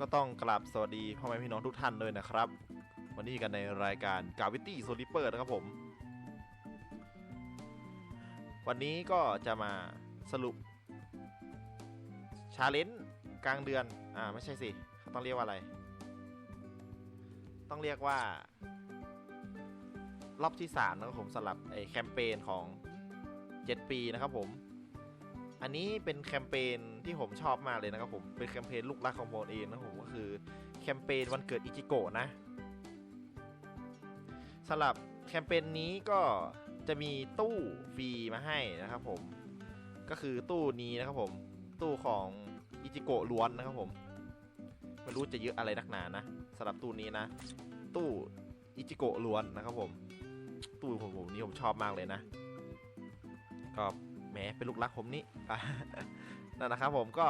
ก็ต้องกราบสวัสดีพ่อแม่พี่น้องทุกท่านเลยนะครับ วันนี้กันในรายการกาวิตี้โซลิเปอร์นะครับผม วันนี้ก็จะมาสรุปชาเลนจ์กลางเดือน อ่า ไม่ใช่สิเขาต้องเรียกว่าอะไร ต้องเรียกว่า รอบที่3นะครับผมสำหรับไอแคมเปญของ 7 ปีนะครับผม อันนี้เป็นแคมเปญที่ผมชอบมากเลยนะครับผม เป็นแคมเปญลูกรักของผมเองนะครับผมก็คือแคมเปญวันเกิดอิจิโกะนะสำหรับแคมเปญนี้ก็จะมีตู้ฟรีมาให้นะครับผม ก็คือตู้นี้นะครับผม ตู้ของอิจิโกะล้วนนะครับผมไม่รู้จะเยอะอะไรนักหนานะสำหรับตู้นี้นะ ตู้อิจิโกะล้วนนะครับผม ตู้ผมผมนี่ผมชอบมากเลยนะก็ มเป็นลูกรักผมนี่นั่นนะครับผมก็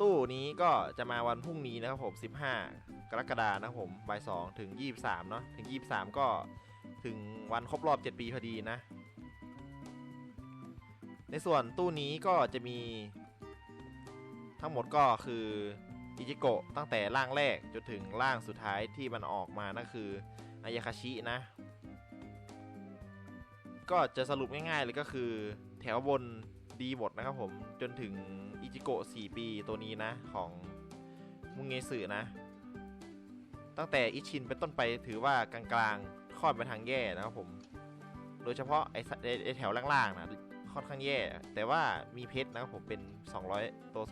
ตู้นี้ก็จะมาวันพรุ่งนี้นะครับผม 15 กรกฎานะครับผมบ่าย2ถึง 23 เนาะถึง 23 ก็ถึงวันครบรอบ 7 ปีพอดีนะ ในส่วนตู้นี้ก็จะมี ทั้งหมดก็คืออิจิโกะตั้งแต่ร่างแรกจนถึงร่างสุดท้ายที่มันออกมานั่นคืออายาคาชินะ ก็จะสรุปง่ายๆเลยก็คือแถวบนดีหมดนะครับผม จนถึงอิจิโกะ4ปีตัวนี้นะของมุงเงสึนะ ตั้งแต่อิชินเป็นต้นไปถือว่ากลางๆค่อนไปทางแย่นะครับผม โดยเฉพาะไอ้ไอ้ไอ้แถวล่างๆนะค่อนข้างแย่ แต่ว่ามีเพชรนะครับผมเป็น 200 ตัว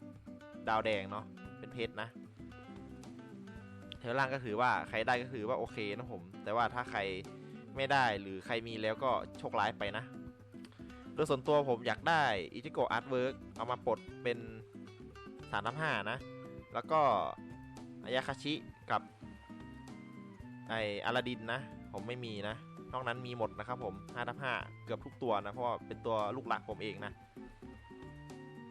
200 ดาวแดงเนาะเป็นเพชรนะแถวล่างก็ถือว่าใครได้ก็ถือว่าโอเคนะผม แต่ว่าถ้าใคร ไม่ได้ หรือใครมีแล้วก็โชคร้ายไปนะโดยส่วนตัวผมอยากได้อิจิโกะอาร์ตเวิร์กเอามาปลดเป็นสามน้ำห้านะ แล้วก็อายาคาชิกับไออาราดินนะ ผมไม่มีนะ นอกนั้นมีหมดนะครับผม5ทับ5เกือบทุกตัวนะ เพราะว่าเป็นตัวลูกหลักผมเองนะ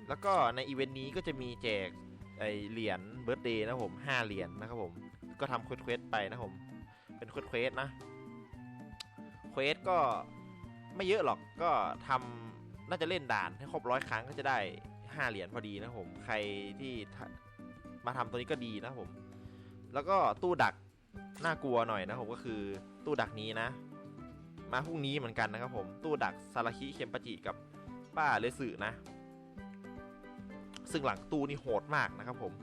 แล้วก็ในอีเวนต์นี้ก็จะมีแจกไอเหรียญเบิร์ d เดย์นะผม5เหรียญนะครับผม ก็ทำเควสไปนะผม เป็นเควสนะ ควสก็ไม่เยอะหรอกก็ทำน่าจะเล่นด่านให้ครบร้อยครั้งก็จะได้ 5 เหรียญพอดีนะผม ใครที่มาทำตัวนี้ก็ดีนะผม แล้วก็ตู้ดักน่ากลัวหน่อยนะผมก็คือตู้ดักนี้นะ มาพรุ่งนี้เหมือนกันนะครับผม ตู้ดักซาราคิเคมปจิกับป้าเลสึนะ ซึ่งหลังตู้นี่โหดมากนะครับผม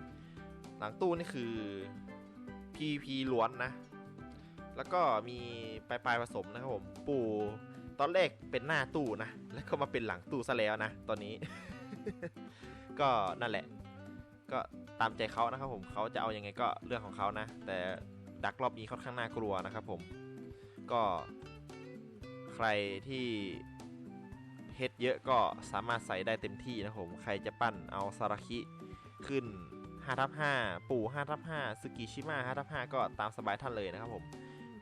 หลังตู้นี่คือ PVP ล้วนนะ แล้วก็มีปลายปลายผสมนะครับผม ปู่ตอนแรกเป็นหน้าตู้นะ แล้วก็มาเป็นหลังตู้ซะแล้วนะ ตอนนี้ ก็นั่นแหละ ก็ตามใจเขานะครับผมเขาจะเอาอยัางไงก็เรื่องของเขานะ แต่ดักรอบนี้ค่อนข้างน่ากลัวนะครับผม ก็ใครที่เฮ็ดเยอะก็สามารถใส่ได้เต็มที่นะครับผม ใครจะปั้นเอาซาราคิขึ้น5ทับ5ปู่5ทับ5สกิชิมะ5ทับ5ก็ตามสบายท่านเลยนะครับผม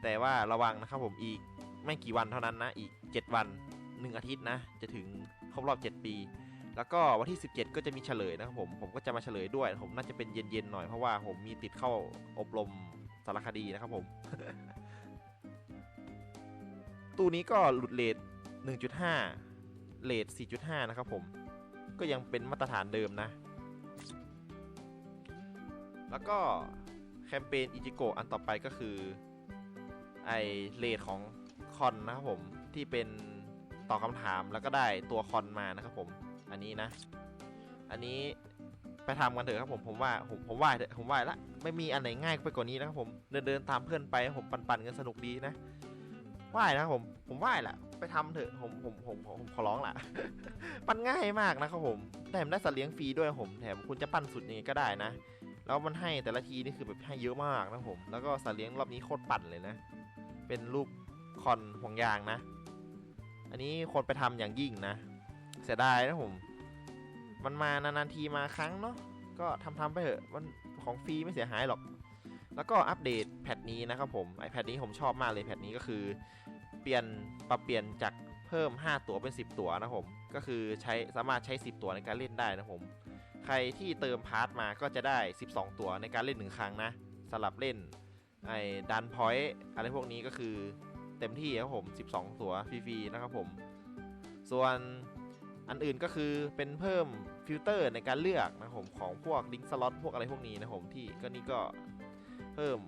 แต่ว่าระวังนะครับผมอีกไม่กี่วันเท่านั้นนะ อีก 7 วัน 1 อาทิตย์นะ จะถึงครบรอบ 7 ปี แล้วก็วันที่ 17 ก็จะมีเฉลยนะครับผม ผมก็จะมาเฉลยด้วย ผมน่าจะเป็นเย็นๆหน่อยเพราะว่าผมมีติดเข้าอบรมสารคดีนะครับผม ตู้นี้ก็หลุดเลท1.5 เลท4.5 นะครับผม ก็ยังเป็นมาตรฐานเดิมนะ แล้วก็แคมเปญอิจิโกะอันต่อไปก็คือ ไอเลทของคอนนะครับผมที่เป็นตอบคำถามแล้วก็ได้ตัวคอนมานะครับผมอันนี้นะ อันนี้ไปทำกันเถอะครับผมผมว่าผมผมว่าเถอะผมว่าละไม่มีอันไหนง่ายไปกว่านี้นะครับผมเดินเดินตามเพื่อนไปผมปันปันๆกันสนุกดีนะว่ายนะผมผมว่ายละไปทำเถอะผมผมผมผมผมขอร้องละมันง่ายมากนะครับผมแถมได้สัตว์เลี้ยงฟรีด้วยผมแถมคุณจะปั้นสุดยังไงก็ได้นะแล้วมันให้แต่ละทีนี่คือแบบให้เยอะมากนะผมแล้วก็สัตว์เลี้ยงรอบนี้โคตรปั่นเลยนะ เป็นรูปคอนห่วงยางนะ อันนี้คนไปทำอย่างยิ่งนะ เสียดายนะผม มันมานานๆทีมาครั้งเนาะ ก็ทำทำไปเถอะ มันของฟรีไม่เสียหายหรอก แล้วก็อัปเดตแพทนี้นะครับผม ไอแพทนี้ผมชอบมากเลยแพทนี้ก็คือ เปลี่ยนปรับเปลี่ยนจากเพิ่ม 5 ตัวเป็น 10 ตัวนะผม ก็คือใช้สามารถใช้ 10 ตัวในการเล่นได้นะผม ใครที่เติมพาร์ทมาก็จะได้ 12 ตัวในการเล่นหนึ่งครั้งนะสลับเล่น ไอ้ดันพอยต์อะไรพวกนี้ก็คือเต็มที่ครับผม 12 ตัวฟรีๆนะครับผม ส่วนอันอื่นก็คือเป็นเพิ่มฟิลเตอร์ในการเลือกนะครับผมของพวกลิงก์สล็อตพวกอะไรพวกนี้นะครับผมที่ก็นี่ก็เพิ่ม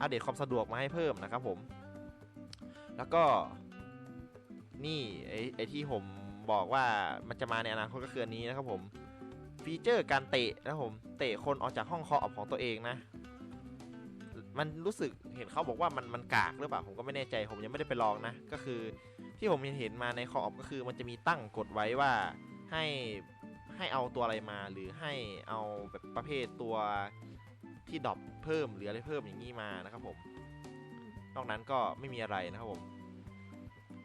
อัปเดตความสะดวกมาให้เพิ่มนะครับผม แล้วก็นี่ไอไอที่ผมบอกว่ามันจะมาในอนาคตก็คืออันนี้นะครับผมฟีเจอร์การเตะนะครับผมเตะคนออกจากห้องคอออฟของตัวเองนะ มันรู้สึกเห็นเขาบอกว่ามันมันกากหรือเปล่าผมก็ไม่แน่ใจผมยังไม่ได้ไปลองนะ ก็คือที่ผมเห็นเห็นมาในคอออฟก็คือมันจะมีตั้งกฎไว้ว่าให้ให้เอาตัวอะไรมา หรือให้เอาแบบประเภทตัวที่ดรอปเพิ่มหรืออะไรเพิ่มอย่างนี้มานะครับผมนอกนั้นก็ไม่มีอะไรนะครับผม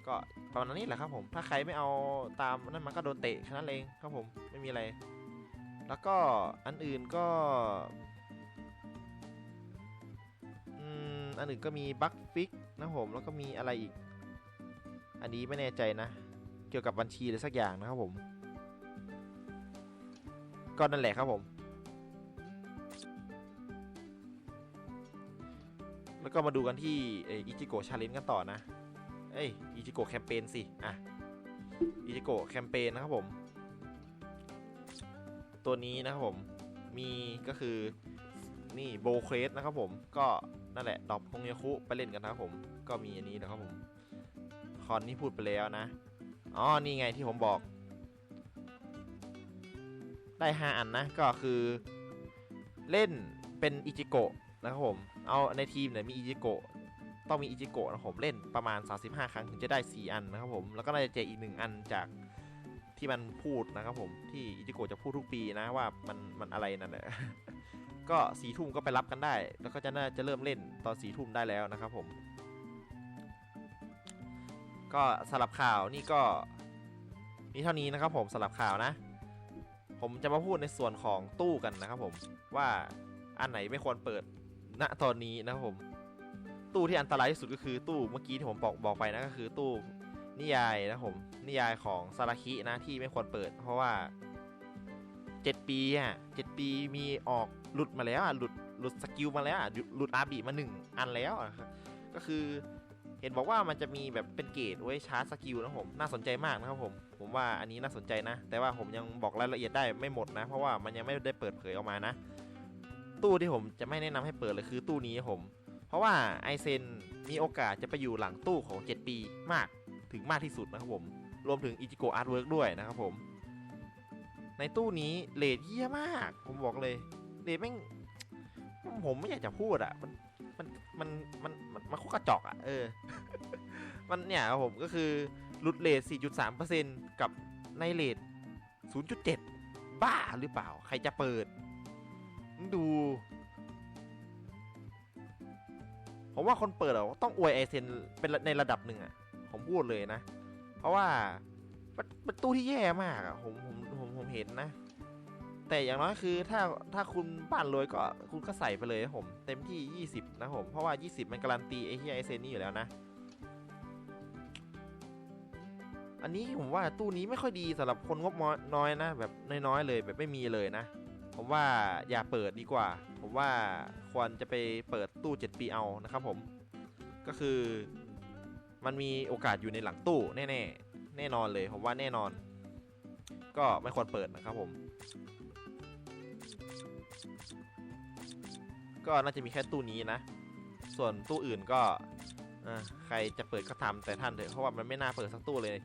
ก็ประมาณนี้แหละครับผมถ้าใครไม่เอาตามนั่นมันก็โดนเตะแค่นั้นเองครับผมไม่มีอะไร แล้วก็อันอื่นก็ อันอื่นก็มีบั๊กฟิกนะผมแล้วก็มีอะไรอีก อันนี้ไม่แน่ใจนะ เกี่ยวกับบัญชีหรือสักอย่างนะครับผม ก็นั่นแหละครับผม แล้วก็มาดูกันที่อิจิโกะชาเลนกันต่อนะ เอ้ยอิจิโกะแคมเปญสิ อะอิจิโกะแคมเปญนะครับผม ตัวนี้นะครับผม มีก็คือนี่โบเครสนะครับผม ก็ นั่นแหละดอปฮงยาคุไปเล่นกันนะผมก็มีอันนี้นะครับผมคอนนี่พูดไปแล้วนะอ๋อนี่ไงที่ผมบอก ได้ 5 อันนะก็คือ เล่นเป็นอิจิโกะนะครับผมเอาในทีมเนี่ยมีอิจิโกะต้องมีอิจิโกะนะครับผมเล่นประมาณ 35 ครั้งถึงจะได้ 4 อันนะครับผมแล้วก็น่าจะเจออีก 1 อันจากที่มันพูดนะครับผมที่อิจิโกะจะพูดทุกปีนะว่ามันมันอะไรนั่นแหละ ก็สีทุ่มก็ไปรับกันได้ แล้วก็จะน่าจะเริ่มเล่นตอนสีทุ่มได้แล้วนะครับผม ก็สลับข่าวนี่ก็มีเท่านี้นะครับผมสลับข่าวนะ ผมจะมาพูดในส่วนของตู้กันนะครับผมว่าอันไหนไม่ควรเปิดณตอนนี้นะครับผม ตู้ที่อันตรายที่สุดก็คือตู้เมื่อกี้ที่ผมบอกบอกไปนะก็คือตู้นิยายนะผมนิยายของซาราคินะที่ไม่ควรเปิด เพราะว่า 7ปีอะ7ปีมีออกหลุดมาแล้วอะหลุดหลุดสกิลมาแล้วอะหลุดอาบีมาหนึ่งอันแล้วอะก็คือเห็นบอกว่ามันจะมีแบบเป็นเกรดไว้ชาร์จสกิลนะผมน่าสนใจมากนะครับผม ผมว่าอันนี้น่าสนใจนะ แต่ว่าผมยังบอกรายละเอียดได้ไม่หมดนะ เพราะว่ามันยังไม่ได้เปิดเผยออกมานะ ตู้ที่ผมจะไม่แนะนำให้เปิดเลยคือตู้นี้ผม เพราะว่าไอเซนมีโอกาสจะไปอยู่หลังตู้ของ 7 ปีมากถึงมากที่สุดนะครับผม รวมถึงอิจิโกอาร์ตเวิร์กด้วยนะครับผม ในตู้นี้เลทเยี่ยมาก ผมบอกเลยเลทแม่งผมไม่อยากจะพูดอะมันมันมันมันมันมันโคตรกระจอกอะเออ มันเนี่ยผมก็คือหลุดเลท4.3%กับในเลท0.7 บ้าหรือเปล่า ใครจะเปิด ดู ผมว่าคนเปิดอะต้องอวยไอเซนเป็นในระดับหนึ่งอะผมพูดเลยนะ เพราะว่ามันเป็นตู้ที่แย่มากอะผมผม เห็นนะ แต่อย่างน้อยคือถ้าถ้าคุณบ้านรวยก็คุณก็ใส่ไปเลยนะผมเต็มที่ 20 นะผมเพราะว่า 20 มันการันตีไอ้ที่ไอเซนนี่อยู่แล้วนะ อันนี้ผมว่าตู้นี้ไม่ค่อยดีสำหรับคนงบน้อยนะ แบบน้อยๆเลยแบบไม่มีเลยนะ ผมว่าอย่าเปิดดีกว่า ผมว่าควรจะไปเปิดตู้ 7 ปีเอานะครับผมก็คือมันมีโอกาสอยู่ในหลังตู้แน่ๆแน่นอนเลยผมว่าแน่นอน ก็ไม่ควรเปิดนะครับผม ก็น่าจะมีแค่ตู้นี้นะ ส่วนตู้อื่นก็ใครจะเปิดก็ทำแต่ท่านเถอะเพราะว่ามันไม่น่าเปิดสักตู้เลย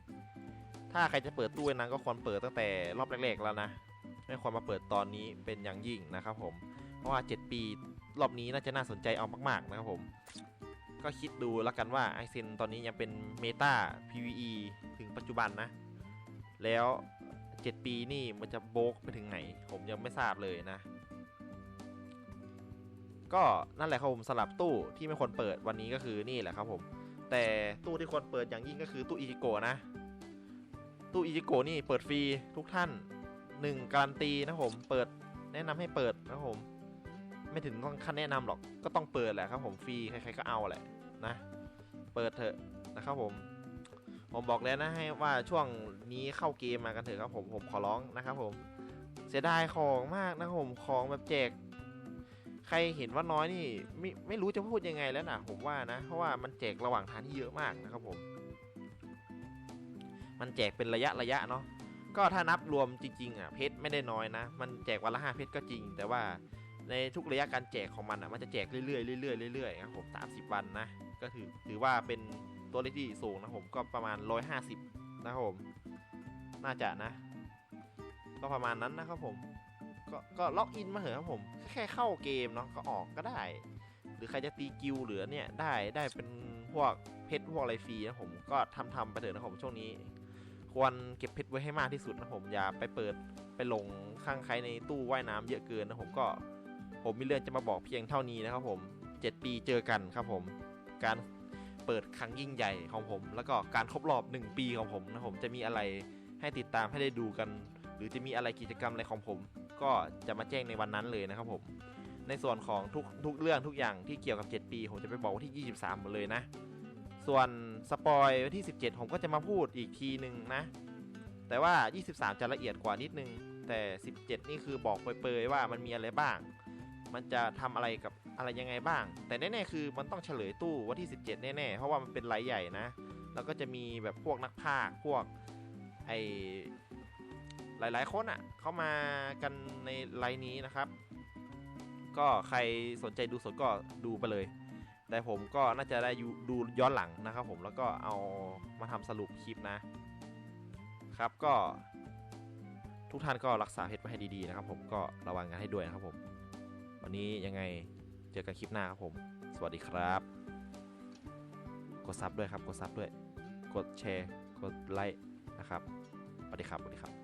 ถ้าใครจะเปิดตู้นั้นก็ควรเปิดตั้งแต่รอบแรกๆแล้วนะ ไม่ควรมาเปิดตอนนี้เป็นอย่างยิ่งนะครับผม เพราะว่า 7 ปีรอบนี้น่าจะน่าสนใจเอามากๆนะครับผม ก็คิดดูแล้วกันว่าไอเซนตอนนี้ยังเป็นเมตา PVE ถึงปัจจุบันนะ แล้ว 7 ปีนี่มันจะโบกไปถึงไหน ผมยังไม่ทราบเลยนะ ก็นั่นแหละครับผมสลับตู้ที่ไม่ควรเปิดวันนี้ก็คือนี่แหละครับผม แต่ตู้ที่ควรเปิดอย่างยิ่งก็คือตู้อิจิโกะนะ ตู้อิจิโกะนี่เปิดฟรีทุกท่าน1การันตีนะผมเปิดแนะนำให้เปิดนะผมไม่ถึงต้องขั้นแนะนำหรอกก็ต้องเปิดแหละครับผมฟรีใครๆก็เอาแหละนะ เปิดเถอะนะครับผม ผมบอกแล้วนะให้ว่าช่วงนี้เข้าเกมมากันเถอะครับผมผมขอร้องนะครับผมเสียดายของมากนะผมของแบบแจก ใครเห็นว่าน้อยนี่ไม่ไม่รู้จะพูดยังไงแล้วนะผมว่านะเพราะว่ามันแจกระหว่างทางที่เยอะมากนะครับผม มันแจกเป็นระยะระยะเนาะก็ถ้านับรวมจริงๆอะเพชรไม่ได้น้อยนะ มันแจกวันละห้าเพชรก็จริง แต่ว่าในทุกระยะการแจกของมันอะมันจะแจกเรื่อยๆเรื่อยๆเรื่อยๆครับผมสามสิบวันนะก็ถือถือว่าเป็น ตัวเลขที่สูงนะผมก็ประมาณร้อยห้าสิบนะครับผม น่าจะนะ ก็ประมาณนั้นนะครับผม ก็ก็ล็อกอินมาเหอะครับผม แค่เข้าเกมเนาะก็ออกก็ได้ หรือใครจะตีกิลหรือเนี่ยได้ได้เป็นพวกเพชรพวกอะไรฟรีนะผมก็ทำทำไปเถอะนะผมช่วงนี้ ควรเก็บเพชรไว้ให้มากที่สุดนะผมอย่าไปเปิดไปลงข้างใครในตู้ว่ายน้ำเยอะเกินนะผมก็ผมมีเรื่องจะมาบอกเพียงเท่านี้นะครับผม 7 ปีเจอกันครับผม การ เปิดครั้งยิ่งใหญ่ของผม แล้วก็การครบรอบ 1 ปีของผมนะผมจะมีอะไรให้ติดตามให้ได้ดูกัน หรือจะมีอะไรกิจกรรมอะไรของผม ก็จะมาแจ้งในวันนั้นเลยนะครับผมในส่วนของทุกทุกเรื่องทุกอย่างที่เกี่ยวกับ 7 ปี ผมจะไปบอกที่ 23 หมดเลยนะ ส่วนสปอยวันที่ 17 ผมก็จะมาพูดอีกทีหนึ่งนะ แต่ว่า 23 จะละเอียดกว่านิดนึง แต่ 17 นี่คือบอกเปยๆว่ามันมีอะไรบ้าง มันจะทำอะไรกับอะไรยังไงบ้าง แต่แน่ๆคือมันต้องเฉลยตู้วันที่ 17 แน่ๆ เพราะว่ามันเป็นไลใหญ่นะ แล้วก็จะมีแบบพวกนักพากย์พวกไอหลายๆคนอะ่ะเข้ามากันในไลฟ์นี้นะครับ ก็ใครสนใจดูสดก็ดูไปเลย แต่ผมก็น่าจะได้ดูย้อนหลังนะครับผมแล้วก็เอามาทำสรุปคลิปนะ ครับก็ทุกท่านก็รักษาเพชรไว้ให้ดีๆนะครับผมก็ระวังกันให้ด้วยนะครับผม วันนี้ยังไงเจอกันคลิปหน้าครับผม สวัสดีครับ กดซับด้วยครับ กดซับด้วย กดแชร์ กดไลค์นะครับ สวัสดีครับ สวัสดีครับ